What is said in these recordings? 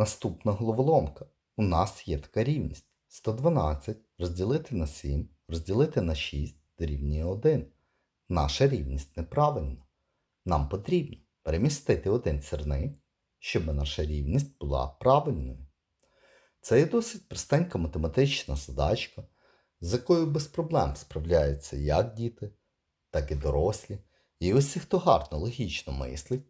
Наступна головоломка. У нас є така рівність. 112 розділити на 7, розділити на 6 дорівнює 1. Наша рівність неправильна. Нам потрібно перемістити один сірник, щоб наша рівність була правильною. Це є досить простенька математична задачка, з якою без проблем справляються як діти, так і дорослі. І усі, хто гарно логічно мислить,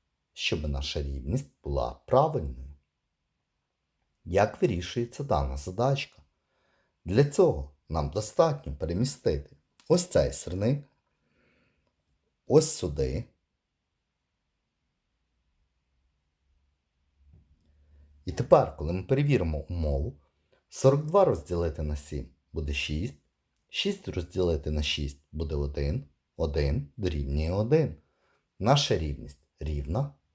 щоб наша рівність була правильною. Як вирішується дана задачка? Для цього нам достатньо перемістити ось цей сірник, ось сюди. І тепер, коли ми перевіримо умову, 42 розділити на 7 буде 6, 6 розділити на 6 буде 1, 1 дорівнює 1. Наша рівність рівна,